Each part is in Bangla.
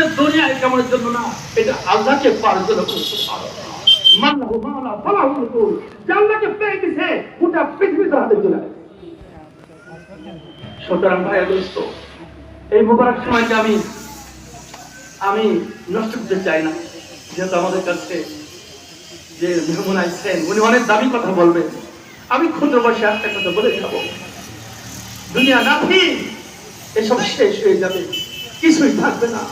যে দুনিয়ায় কেমনের জন্য না, এটা আল্লাহকে পাওয়ার জন্য ফালাহু রাসূল পেয়ে গোটা হাতে চলে। সুতরাং দোস্ত, এই মোবারক আমি আমি নষ্ট করতে চাই না। যেহেতু আমাদের কাছে যে মেহমান আইছেন, উনি অনেক দামি কথা বলবেন। আমি ক্ষুদ্র বয়সে একটা কথা বলে যাব দুনিয়া নাফি এসব শেষ হয়ে যাবে, কিছুই থাকবে না।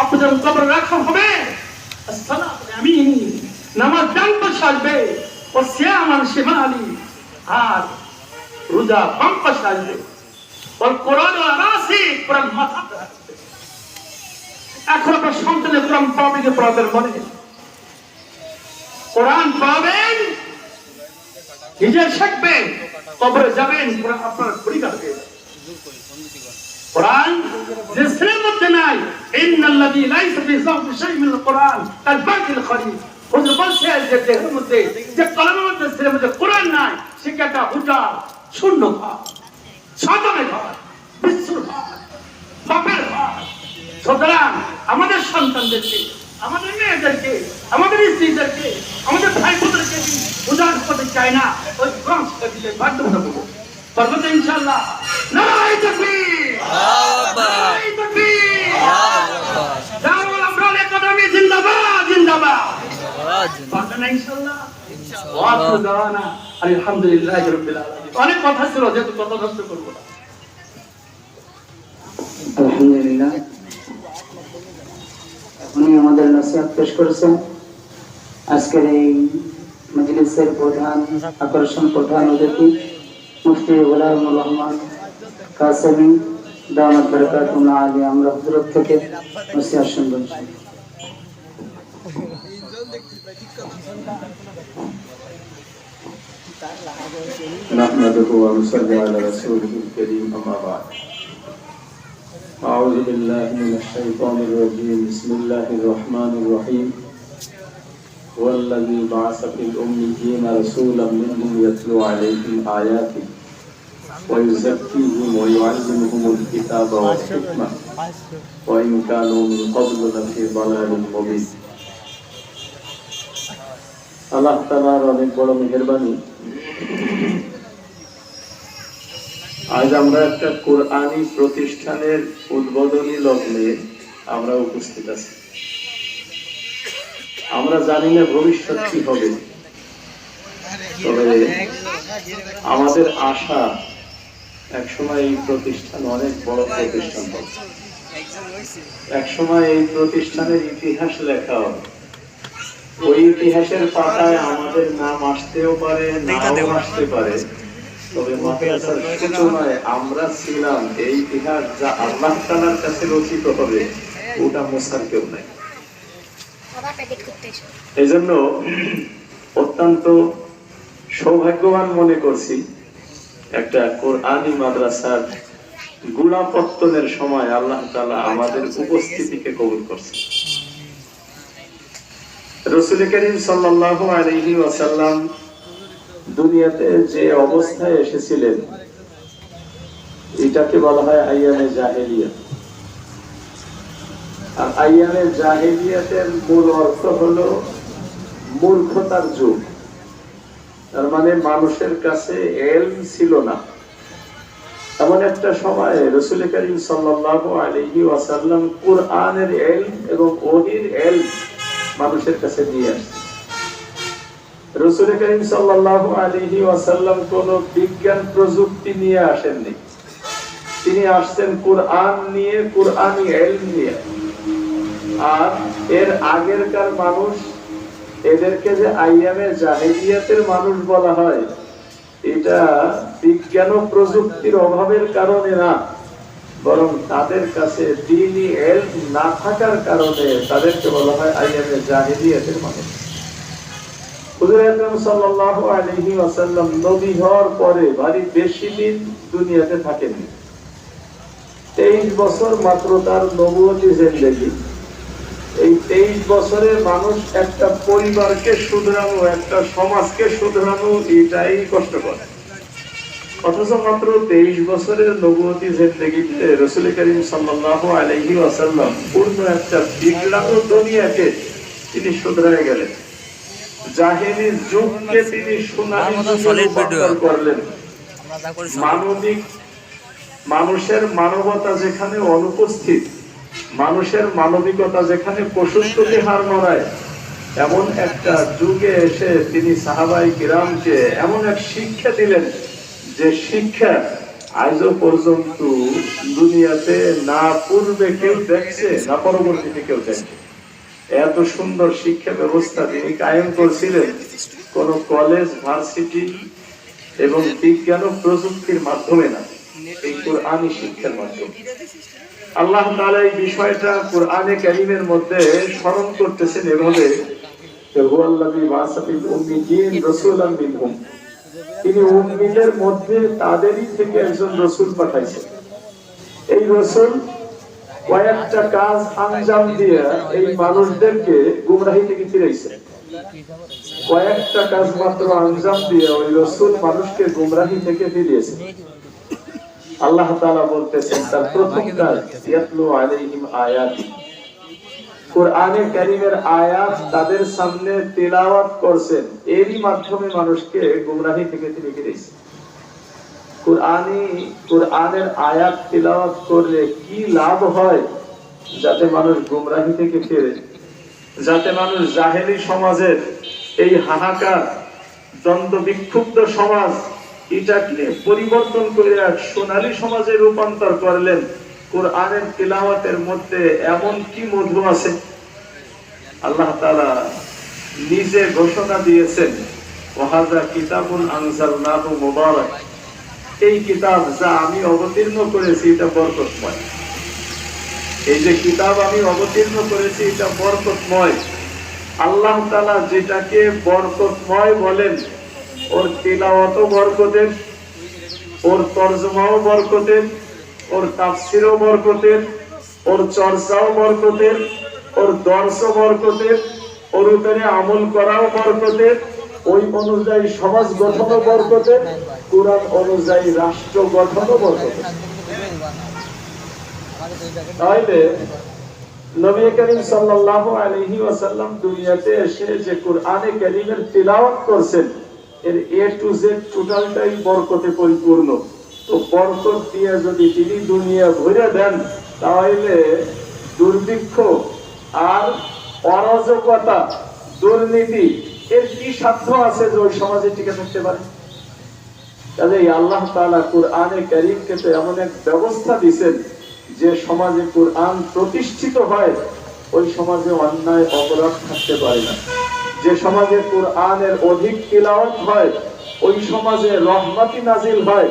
আপনি যখন কবর রাখা হবে। আমিন নামাজ ডান পাশে ও শ্যামান শিমালি আর রোজা বাম পাশে ওর কোরআন কোরআন মাথা এখন আপনার সন্তানের কোরআন পাবে যে মনে। কোরআন পাবেন, নিজে শিখবেন, কবরে যাবেন আপনার পরীক্ষা কোরআন যে ছেলের মধ্যে নাই ইন্নাল্লাযী লাইসা ফি যাওফি শাই'in মিনাল কোরআন কাল বাকিল খরিফ হুজুর বলছে যে দেহের মধ্যে যে কলমের মধ্যে ছেলের মধ্যে কোরআন নাই সে কি একটা উজাড় শূন্য ঘর সাজানো ঘর বিশ্বর ঘর বাপের ঘর সুতরাং আমাদের সন্তানদেরকে আমাদের মেয়েদেরকে আমাদের স্ত্রীদেরকে আমাদের ভাই বোনদেরকে উদাহরণ করতে চাই না ওই শিক্ষা দিলে বাধ্য হব পারব ইনশাল্লাহ নারায় রাব্বিল আলামিন। অনেক কথা ছিল যেহেতু কথা নষ্ট করব না। আলহামদুলিল্লাহ। উনি আমাদের নসিহত পেশ করেছেন। আজকের এই মজলিসের প্রধান আকর্ষণ প্রধান অতিথি মুফতি গোলামুর রহমান কাসেমি দামাত বরকাতুল্লাহ আলী আমরা হজরত থেকে নসিহত শুনবেন। نحمده ونصلي على رسوله الكريم أما بعد. أعوذ بالله من الشيطان الرجيم. بسم الله الرحمن الرحيم. هو الذي بعث في الأميين رسولا منهم يتلو عليهم آياته ويزكيهم ويعلمهم الكتاب والحكمة. وإن كانوا من قبل لفي ضلال مبين. আল্লাহ তালার অনেক বড় মেহরবানি। আজ আমরা একটা কোরআনী প্রতিষ্ঠানের উদ্বোধনী লগ্নে আমরা উপস্থিত আছি। আমরা জানি না ভবিষ্যৎ কি হবে। তবে আমাদের আশা একসময় এই প্রতিষ্ঠান অনেক বড় প্রতিষ্ঠান হবে। একসময় এই প্রতিষ্ঠানের ইতিহাস লেখা হবে। ওই ইতিহাসের পাতায় আমাদের নাম আসতেও পারে নাও আসতে পারে। তবে মাদ্রাসার সূচনায় আমরা ছিলাম এই ইতিহাস যা আল্লাহ তাআলার কাছে রচিত হবে ওটা মোসার কেউ নাই। এই জন্য অত্যন্ত সৌভাগ্যবান মনে করছি একটা কোরআনী মাদ্রাসার গুণাপত্তনের সময় আল্লাহ তাআলা আমাদের উপস্থিতিকে কবুল করছে রসুল করিম সাল্লাল্লাহু আলাইহি ওয়াসাল্লাম দুনিয়াতে যে অবস্থায় এসেছিলেন, এটাকে বলা হয় আইয়ামে জাহেলিয়া। আর আইয়ামে জাহেলিয়াতের মূল অর্থ হলো মূর্খতার যুগ। তার মানে মানুষের কাছে এল ছিল না। এমন একটা সময়ে রসুল করিম সাল্লাল্লাহু আলাইহি ওয়াসাল্লাম কুরআনের এল এবং ওহির এলম মানুষের কাছে নিয়ে আসছে রসুল করিম সাল্লাল্লাহু আলাইহি ওয়াসাল্লাম কোন বিজ্ঞান প্রযুক্তি নিয়ে আসেননি। তিনি আসছেন কোরআন নিয়ে, কোরআনি নিয়ে। আর এর আগেরকার মানুষ, এদেরকে যে আইয়ামে জাহিলিয়াতের মানুষ বলা হয়, এটা বিজ্ঞান ও প্রযুক্তির অভাবের কারণে না। বরং তাদের কাছে দিনই এলম না থাকার কারণে তাদেরকে বলা হয় আইয়ামে জাহিলিয়াতের মানুষ তেইশ বছর মাত্র তার এই তেইশ মানুষ একটা পরিবারকে শুধরানো, একটা সমাজকে শুধরানো, এটাই কষ্টকর অথচ মাত্র তেইশ বছরের নবতী জিন্দগিতে রসুল করিম সাল্লাহ আলহি আসাল্লাম পূর্ণ একটা বিগ্রাম দুনিয়াকে তিনি শুধরায় গেলেন। জাহিনী যুগকে তিনি করলেন। মানবিক মানুষের মানবতা যেখানে অনুপস্থিত মানুষের মানবিকতা যেখানে পশুত্বকে হার মানায় এমন একটা যুগে এসে তিনি সাহাবাই কিরামকে এমন এক শিক্ষা দিলেন যে শিক্ষা আজও পর্যন্ত দুনিয়াতে না পূর্বে কেউ দেখছে, না পরবর্তীতে কেউ দেখছে এত সুন্দর শিক্ষা ব্যবস্থা তিনি কায়েম করছিলেন কোন কলেজ, ভার্সিটি এবং বিজ্ঞান ও প্রযুক্তির মাধ্যমে না, এই শিক্ষার মাধ্যমে। আল্লাহ এই বিষয়টা কোরআনে মধ্যে স্মরণ করতেছেন এভাবে মিনহুম। তিনি উম্মিদের মধ্যে তাদেরই থেকে একজন রসুল পাঠাইছেন। এই রসুল কয়েকটা কাজ আঞ্জাম দিয়ে এই মানুষদেরকে গুমরাহি থেকে ফিরাইছে কয়েকটা কাজ মাত্র আঞ্জাম দিয়ে ওই রসুল মানুষকে গুমরাহি থেকে ফিরিয়েছে আল্লাহ তাআলা বলতেছেন, তার প্রথম কাজ আলাইহিম আয়াতি। কোরআনে কারীমের আয়াত তাদের সামনে তেলাওয়াত করছেন। এরই মাধ্যমে মানুষকে গুমরাহি থেকে তিনি ফিরেছেন কোরআনি, কোরআনের আয়াত তেলাওয়াত করলে কি লাভ হয়? যাতে মানুষ গুমরাহি থেকে ফিরে। যাতে মানুষ জাহেলি সমাজের এই হাহাকার দ্বন্দ্ব বিক্ষুব্ধ সমাজ, এটাকে পরিবর্তন করে এক সোনালী সমাজে রূপান্তর করলেন কোরআনের তিলাওয়াতের মধ্যে এমন কি মধু আছে? আল্লাহ তাআলা নিজে ঘোষণা দিয়েছেন ওয়াহাযা কিতাবুন আনজালনাহু মুবারাক। এই কিতাব যা আমি অবতীর্ণ করেছি, এটা বরকতময়। এই যে কিতাব আমি অবতীর্ণ করেছি, এটা বরকতময়। আল্লাহ তাআলা যেটাকে বরকতময় বলেন, ওর তিলাওয়াতও বরকতের, ওর তর্জমাও বরকতের ওর তাফসিরও বরকতের, ওর চর্চাও বরকতের, ওর দর্শ বরকতের, ওর উপরে আমল করাও বরকতের, ওই অনুযায়ী সমাজ গঠনও বরকতের, কোরআন অনুযায়ী রাষ্ট্র গঠনও বরকতের। তাহলে নবী করিম সাল্লাল্লাহু আলাইহি ওয়াসাল্লাম দুনিয়াতে এসে যে কোরআনে কারীমের তিলাওয়াত করছেন, এর এ টু জেড টোটালটাই বরকতে পরিপূর্ণ। তো বরকত দিয়ে যদি তিনি দুনিয়া ভরে দেন, তাহলে দুর্ভিক্ষ আর অরাজকতা, দুর্নীতি এর কি সাধ্য আছে যে ওই সমাজে টিকে থাকতে পারে? কাজে আল্লাহ তাআলা কোরআনে তো এমন এক ব্যবস্থা দিয়েছেন যে সমাজে কোরআন প্রতিষ্ঠিত হয়, ওই সমাজে অন্যায় অপরাধ থাকতে পারে না। যে সমাজে কোরআনের অধিক তিলাওয়াত হয়, ওই সমাজে রহমাতি নাজিল হয়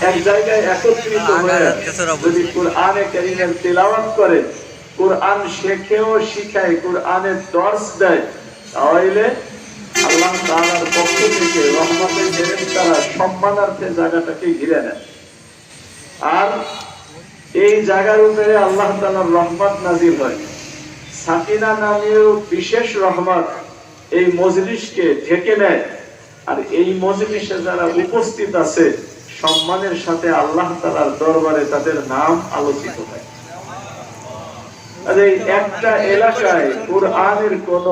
এক জায়গায় একত্রিত হয়ে যদি কোরআনে কারীমের তেলাওয়াত করে কোরআন শেখেও শিখায় কোরআনের দর্শ দেয় তাহলে আল্লাহ তাআলার পক্ষ থেকে রহমতের জেরেন তারা সম্মানার্থে জায়গাটাকে ঘিরে নেয়। আর এই জায়গার উপরে আল্লাহ তাআলার রহমত নাজিল হয়। সাকিনা নামেও বিশেষ রহমত এই মজলিসকে ঢেকে নেয়। আর এই মজলিসে যারা উপস্থিত আছে সম্মানের সাথে আল্লাহ তাআলার দরবারে তাদের নাম আলোচিত হয়। একটা এলাকায় কোরআনের কোন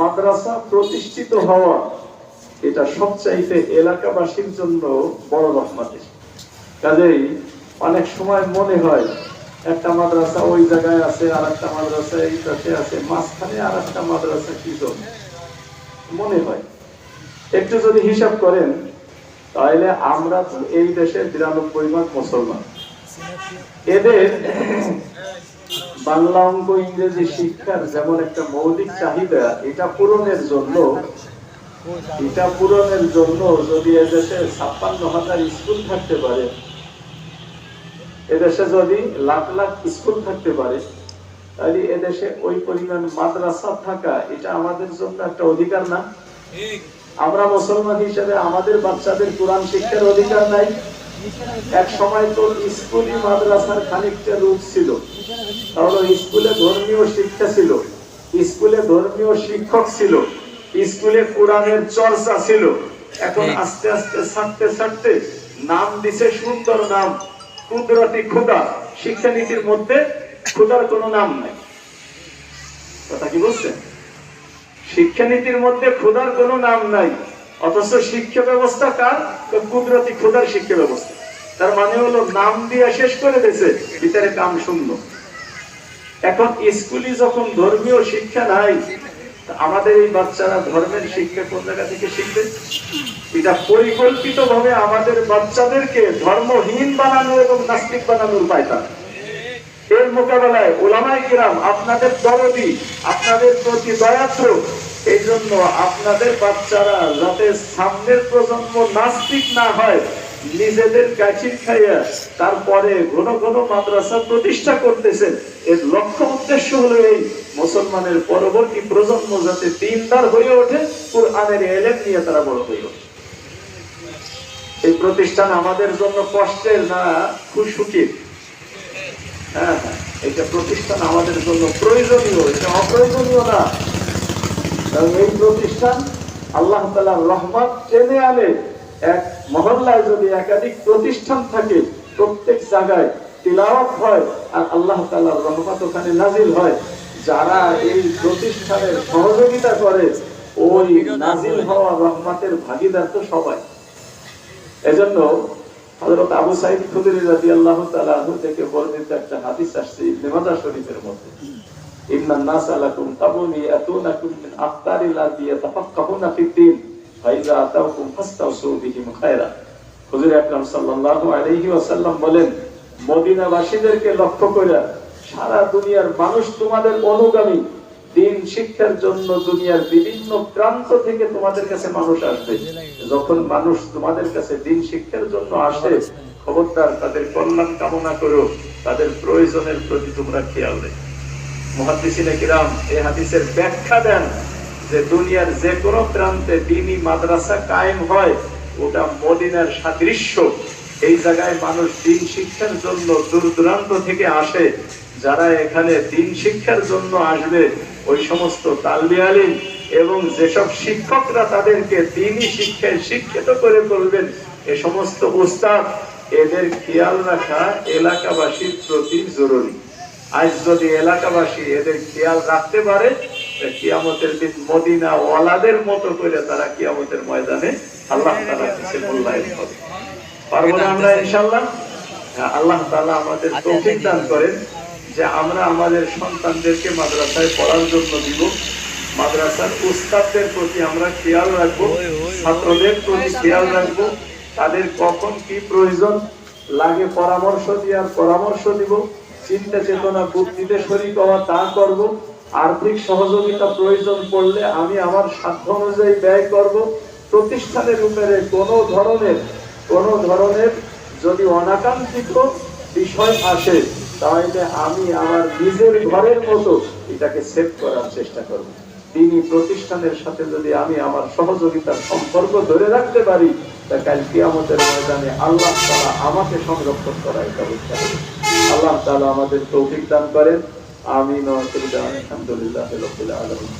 মাদ্রাসা প্রতিষ্ঠিত হওয়া এটা সবচাইতে এলাকাবাসীর জন্য বড় রহমতের কাজেই অনেক সময় মনে হয়, একটা মাদ্রাসা ওই জায়গায় আছে আর একটা মাদ্রাসা এই পাশে আছে, মাঝখানে আর একটা মাদ্রাসা কি জন্য? মনে হয়। একটু যদি হিসাব করেন তাহলে আমরা তো এই দেশের বিরানব্বই ভাগ মুসলমান। এদের বাংলা অঙ্ক, ইংরেজি শিক্ষার যেমন একটা মৌলিক চাহিদা, এটা পূরণের জন্য, এটা পূরণের জন্য যদি এদেশে ছাপ্পান্ন হাজার স্কুল থাকতে পারে, এদেশে যদি লাখ লাখ স্কুল থাকতে পারে তাহলে এদেশে ওই পরিমাণ মাদ্রাসা থাকা, এটা আমাদের জন্য একটা অধিকার না? আমরা মুসলমান হিসেবে আমাদের বাচ্চাদের কোরআন শিক্ষার অধিকার নাই। এক সময় তো স্কুলই মাদ্রাসার খানিকটা রূপ ছিল। তাহলে স্কুলে ধর্মীয় শিক্ষা ছিল স্কুলে ধর্মীয় শিক্ষক ছিল স্কুলে কোরআনের চর্চা ছিল। এখন আস্তে আস্তে ছাড়তে ছাড়তে নাম দিছে সুন্দর নাম কুদরতি খুদা শিক্ষানীতির মধ্যে খুদার কোনো নাম নাই। কথা কি বলছেন শিক্ষানীতির মধ্যে খুদার কোনো নাম নাই। অথচ শিক্ষা ব্যবস্থা কার? কুদরতি খুদার শিক্ষা ব্যবস্থা। তার মানে হলো নাম দিয়ে শেষ করে দিয়েছে, ভিতরে কাম শূন্য। এখন স্কুলে যখন ধর্মীয় শিক্ষা নাই আমাদের এই বাচ্চারা ধর্মের শিক্ষা কোন জায়গা থেকে শিখবে? এটা পরিকল্পিত ভাবে আমাদের বাচ্চাদেরকে ধর্মহীন বানানো এবং নাস্তিক বানানোর এর মোকাবেলায় ওলামাই কিরাম আপনাদের দরদি, আপনাদের প্রতি দয়াত্র এই জন্য আপনাদের বাচ্চারা যাতে সামনের প্রজন্ম নাস্তিক না হয়, নিজেদের কাছির খাইয়া তারপরে ঘন ঘন মাদ্রাসা প্রতিষ্ঠা করতেছেন। এর লক্ষ্য উদ্দেশ্য হলো এই, মুসলমানের পরবর্তী প্রজন্ম যাতে দিনদার হয়ে ওঠে, কোরআনের এলেম নিয়ে তারা বড় হয়ে এই প্রতিষ্ঠান আমাদের জন্য কষ্টের না, খুশুকির। এটা প্রতিষ্ঠান আমাদের জন্য প্রয়োজনীয়, এটা অপ্রয়োজনীয় না। কারণ এই প্রতিষ্ঠান আল্লাহ তালার রহমত টেনে আনে। এক মহল্লায় যদি একাধিক প্রতিষ্ঠান থাকে, প্রত্যেক জায়গায় তিলাওয়াত হয় আর আল্লাহ তালার রহমত ওখানে নাজিল হয়, যারা এই প্রতিষ্ঠানের সহযোগিতা করে, ওই নাজিল হওয়া রহমতের ভাগিদার তো সবাই। এজন্য হযরত আবু সাঈদ খুদরি রাদিয়াল্লাহু তাআলা আনহু থেকে বর্ণিত একটা হাদিস আসছে ইবনে মাজাহ শরীফের মধ্যে। ইন্নান নাস লাকুম তাবুনি আতুনাকুম মিন আফতারিল আরদি ইয়াতাফাক্কাহুনা ফিদ-দীন ফাইযা আতাউকুম ফাস্তাউসু বিহিম খায়রা। হুজুর আকরাম সাল্লাল্লাহু আলাইহি ওয়াসাল্লাম বলেন, মদিনাবাসীদেরকে লক্ষ্য করে সারা দুনিয়ার মানুষ তোমাদের অনুগামী। দিন শিক্ষার জন্য দুনিয়ার বিভিন্ন প্রান্ত থেকে তোমাদের কাছে মানুষ আসবে। যখন মানুষ তোমাদের কাছে দিন শিক্ষার জন্য আসে, খবরদার তাদের কল্যাণ কামনা করো, তাদের প্রয়োজনের প্রতি তোমরা খেয়াল রেখো। মহাদিসিনে কিরাম এই হাদিসের ব্যাখ্যা দেন যে দুনিয়ার যে কোনো প্রান্তে দিনই মাদ্রাসা কায়েম হয়, ওটা মদিনার সাদৃশ্য। এই জায়গায় মানুষ দিন শিক্ষার জন্য দূর দূরান্ত থেকে আসে। যারা এখানে দিন শিক্ষার জন্য আসবে ওই সমস্ত তালবি আলিম এবং যেসব শিক্ষকরা তাদেরকে দিনই শিক্ষায় শিক্ষিত করে তুলবেন এ সমস্ত উস্তাদ এদের খেয়াল রাখা এলাকাবাসীর প্রতি জরুরি। আজ যদি এলাকাবাসী এদের খেয়াল রাখতে পারে কিয়ামতের দিন মদিনা ওয়ালাদের মতো করে তারা কিয়ামতের ময়দানে আল্লাহ তালা কাছে মূল্যায়ন হবে পারব না আমরা ইনশাল্লাহ হ্যাঁ, আল্লাহ তালা আমাদের তৌফিক দান করেন। যে আমরা আমাদের সন্তানদেরকে মাদ্রাসায় পড়ার জন্য দিব। মাদ্রাসার উস্তাদদের প্রতি আমরা খেয়াল রাখব ছাত্রদের প্রতি খেয়াল রাখব। তাদের কখন কি প্রয়োজন লাগে পরামর্শ দেওয়ার পরামর্শ দিব। চিন্তা চেতনা বুদ্ধিতে শরীর হওয়া তা করব। আর্থিক সহযোগিতা প্রয়োজন পড়লে আমি আমার সাধ্য অনুযায়ী ব্যয় করব। প্রতিষ্ঠানের উপরে কোনো ধরনের কোনো ধরনের যদি অনাকাঙ্ক্ষিত বিষয় আসে তাহলে আমি আমার নিজের ঘরের মতো এটাকে সেভ করার চেষ্টা করব। তিনি প্রতিষ্ঠানের সাথে যদি আমি আমার সহযোগিতার সম্পর্ক ধরে রাখতে পারি, তা কাল কিয়ামতের ময়দানে আল্লাহ তাআলা আমাকে সংরক্ষণ করার ব্যবস্থা হবে। আল্লাহ তাআলা আমাদের তৌফিক দান করেন। আমিন ওয়া আলহামদুলিল্লাহি আলামিন।